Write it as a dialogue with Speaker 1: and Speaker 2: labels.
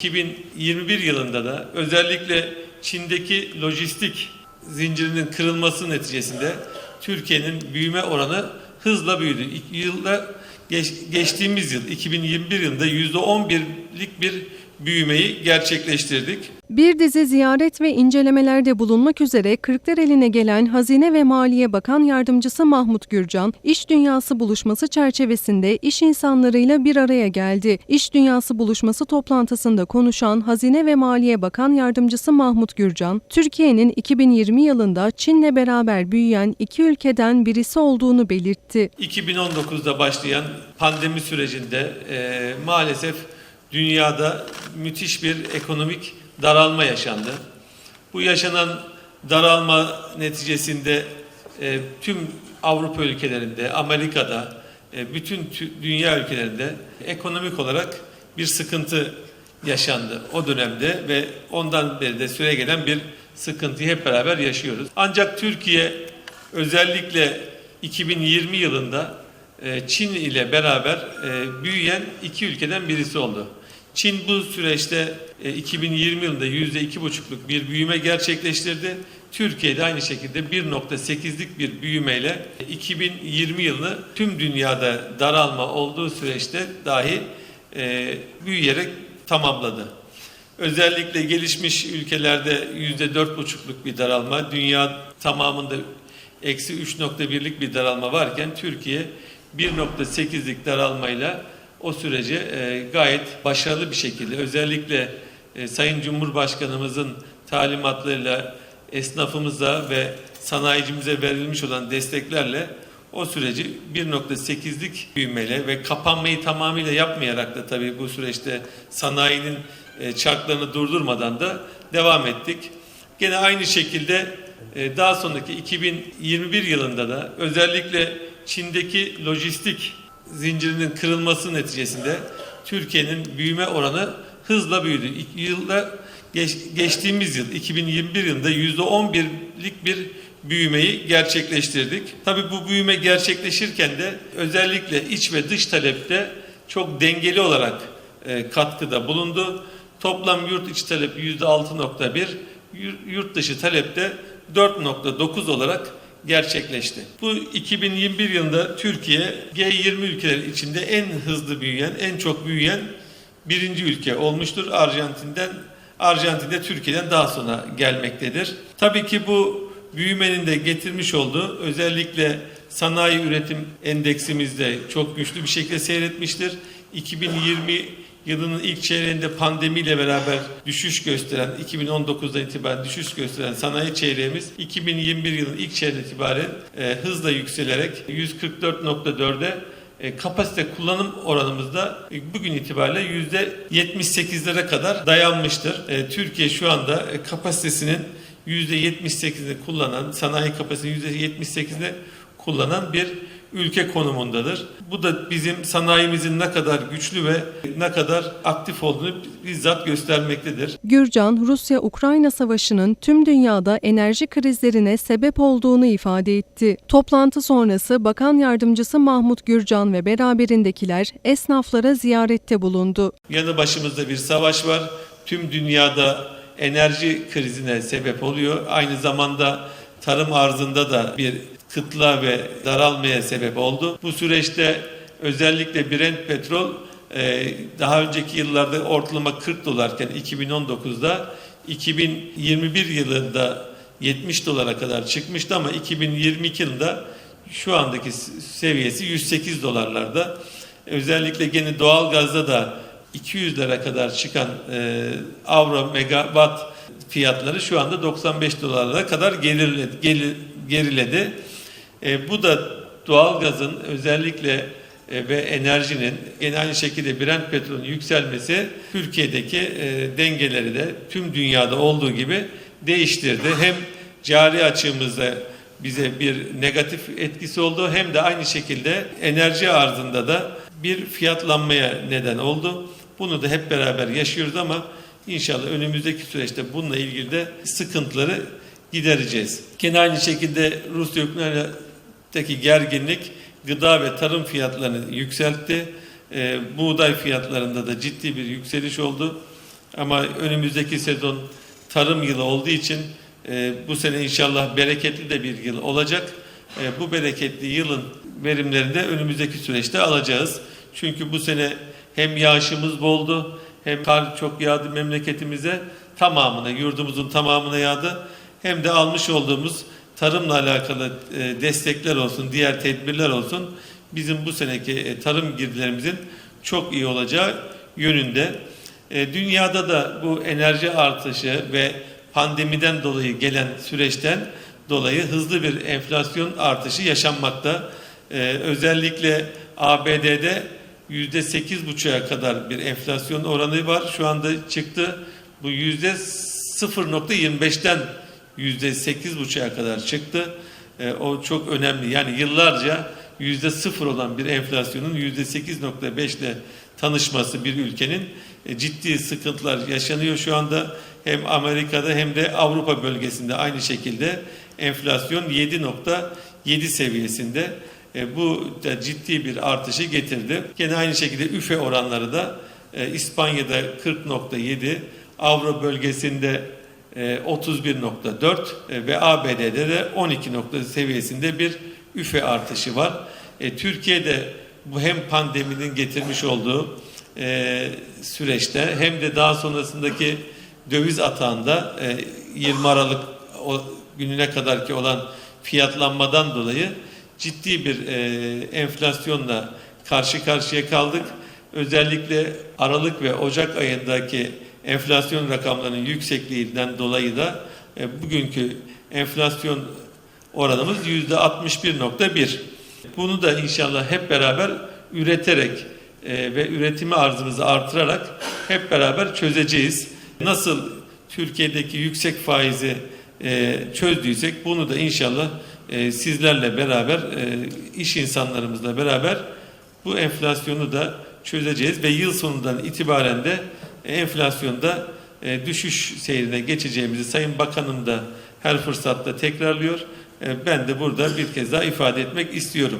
Speaker 1: 2021 yılında da özellikle Çin'deki lojistik zincirinin kırılması neticesinde Türkiye'nin büyüme oranı hızla büyüdü. Yılda geç- geçtiğimiz yıl 2021 yılında %11'lik bir büyümeyi gerçekleştirdik.
Speaker 2: Bir dizi ziyaret ve incelemelerde bulunmak üzere Kırklareli'ne gelen Hazine ve Maliye Bakan Yardımcısı Mahmut Gürcan, İş Dünyası buluşması çerçevesinde iş insanlarıyla bir araya geldi. İş Dünyası buluşması toplantısında konuşan Hazine ve Maliye Bakan Yardımcısı Mahmut Gürcan, Türkiye'nin 2020 yılında Çin'le beraber büyüyen iki ülkeden birisi olduğunu belirtti.
Speaker 1: 2019'da başlayan pandemi sürecinde e, maalesef dünyada müthiş bir ekonomik daralma yaşandı. Bu yaşanan daralma neticesinde e, tüm Avrupa ülkelerinde, Amerika'da, e, bütün tü- dünya ülkelerinde ekonomik olarak bir sıkıntı yaşandı o dönemde ve ondan beri de süre gelen bir sıkıntıyı hep beraber yaşıyoruz. Ancak Türkiye özellikle 2020 yılında e, Çin ile beraber e, büyüyen iki ülkeden birisi oldu. Çin bu süreçte e, 2020 yılında %2,5'luk bir büyüme gerçekleştirdi. Türkiye de aynı şekilde 1.8'lik bir büyümeyle 2020 yılını tüm dünyada daralma olduğu süreçte dahi e, büyüyerek tamamladı. Özellikle gelişmiş ülkelerde yüzde dört buçukluk bir daralma, dünya tamamında eksi 3.1'lik bir daralma varken Türkiye 1.8'lik daralmayla o süreci e, gayet başarılı bir şekilde özellikle e, Sayın Cumhurbaşkanımızın talimatlarıyla esnafımıza ve sanayicimize verilmiş olan desteklerle o süreci 1.8'lik büyümeyle ve kapanmayı tamamıyla yapmayarak da tabii bu süreçte sanayinin e, çarklarını durdurmadan da devam ettik. Gene aynı şekilde daha sonraki 2021 yılında da özellikle Çin'deki lojistik zincirinin kırılması neticesinde Türkiye'nin büyüme oranı hızla büyüdü. İlk Yılda geç- geçtiğimiz yıl 2021 yılında %11'lik bir büyümeyi gerçekleştirdik. Tabii bu büyüme gerçekleşirken de özellikle iç ve dış talepte çok dengeli olarak e, katkıda bulundu. Toplam yurt içi talep %6.1, yur- yurt dışı talepte 4.9 olarak gerçekleşti. Bu 2021 yılında Türkiye G20 ülkeleri içinde en hızlı büyüyen, en çok büyüyen birinci ülke olmuştur. Arjantin'den Arjantin'de Türkiye'den daha sonra gelmektedir. Tabii ki bu büyümenin de getirmiş olduğu özellikle sanayi üretim endeksimizde çok güçlü bir şekilde seyretmiştir. 2020 yılının ilk çeyreğinde pandemiyle beraber düşüş gösteren, 2019'dan itibaren düşüş gösteren sanayi çeyreğimiz 2021 yılının ilk çeyreğinden itibaren e, hızla yükselerek 144.4'e e, kapasite kullanım oranımızda e, bugün itibariyle yüzde 78'lere kadar dayanmıştır. E, Türkiye şu anda e, kapasitesinin yüzde 78'ini kullanan, sanayi kapasitesinin yüzde 78'ini kullanan bir ülke konumundadır. Bu da bizim sanayimizin ne kadar güçlü ve ne kadar aktif olduğunu bizzat göstermektedir.
Speaker 2: Gürcan, Rusya-Ukrayna savaşının tüm dünyada enerji krizlerine sebep olduğunu ifade etti. Toplantı sonrası Bakan Yardımcısı Mahmut Gürcan ve beraberindekiler esnaflara ziyarette bulundu.
Speaker 1: Yanı başımızda bir savaş var. Tüm dünyada enerji krizine sebep oluyor. Aynı zamanda tarım arzında da bir kıtlığa ve daralmaya sebep oldu. Bu süreçte özellikle Brent petrol e, daha önceki yıllarda ortalama 40 dolarken 2019'da 2021 yılında 70 dolara kadar çıkmıştı ama 2022 yılında şu andaki seviyesi 108 dolarlarda. Özellikle gene doğalgazda da 200 lira kadar çıkan e, avro megawatt fiyatları şu anda 95 dolarlara kadar geriledi. geri- geriledi. E, bu da doğalgazın özellikle e, ve enerjinin gene aynı şekilde Brent petrolün yükselmesi Türkiye'deki e, dengeleri de tüm dünyada olduğu gibi değiştirdi. Hem cari açığımızda bize bir negatif etkisi oldu hem de aynı şekilde enerji arzında da bir fiyatlanmaya neden oldu. Bunu da hep beraber yaşıyoruz ama inşallah önümüzdeki süreçte bununla ilgili de sıkıntıları gidereceğiz. Gene aynı şekilde Rusya-Ukrayna'daki gerginlik gıda ve tarım fiyatlarını yükseltti. Ee, buğday fiyatlarında da ciddi bir yükseliş oldu. Ama önümüzdeki sezon tarım yılı olduğu için e, bu sene inşallah bereketli de bir yıl olacak. E, bu bereketli yılın verimlerini de önümüzdeki süreçte alacağız. Çünkü bu sene hem yağışımız boldu hem kar çok yağdı memleketimize tamamına, yurdumuzun tamamına yağdı. Hem de almış olduğumuz tarımla alakalı e, destekler olsun, diğer tedbirler olsun bizim bu seneki e, tarım girdilerimizin çok iyi olacağı yönünde. E, Dünyada da bu enerji artışı ve pandemiden dolayı gelen süreçten dolayı hızlı bir enflasyon artışı yaşanmakta. Özellikle ABD'de yüzde sekiz buçuğa kadar bir enflasyon oranı var. Şu anda çıktı. Bu yüzde 0.25'ten yüzde sekiz buçuğa kadar çıktı. E, o çok önemli. Yani yıllarca yüzde sıfır olan bir enflasyonun yüzde 8.5 ile tanışması bir ülkenin e, ciddi sıkıntılar yaşanıyor şu anda. Hem Amerika'da hem de Avrupa bölgesinde aynı şekilde enflasyon 7.7 seviyesinde. E, bu da ciddi bir artışı getirdi. Gene aynı şekilde üfe oranları da e, İspanya'da 40.7, Avro bölgesinde 31.4 e, ve ABD'de de 12 nokta seviyesinde bir üfe artışı var. E, Türkiye'de bu hem pandeminin getirmiş olduğu e, süreçte hem de daha sonrasındaki döviz atağında e, 20 Aralık o gününe kadarki olan fiyatlanmadan dolayı ciddi bir e, enflasyonla karşı karşıya kaldık. Özellikle Aralık ve Ocak ayındaki enflasyon rakamlarının yüksekliğinden dolayı da e, bugünkü enflasyon oranımız yüzde 61.1. Bunu da inşallah hep beraber üreterek e, ve üretimi arzımızı artırarak hep beraber çözeceğiz. Nasıl Türkiye'deki yüksek faizi e, çözdüysek bunu da inşallah e, sizlerle beraber, e, iş insanlarımızla beraber bu enflasyonu da çözeceğiz ve yıl sonundan itibaren de enflasyonda e, düşüş seyrine geçeceğimizi Sayın Bakanım da her fırsatta tekrarlıyor. E, ben de burada bir kez daha ifade etmek istiyorum.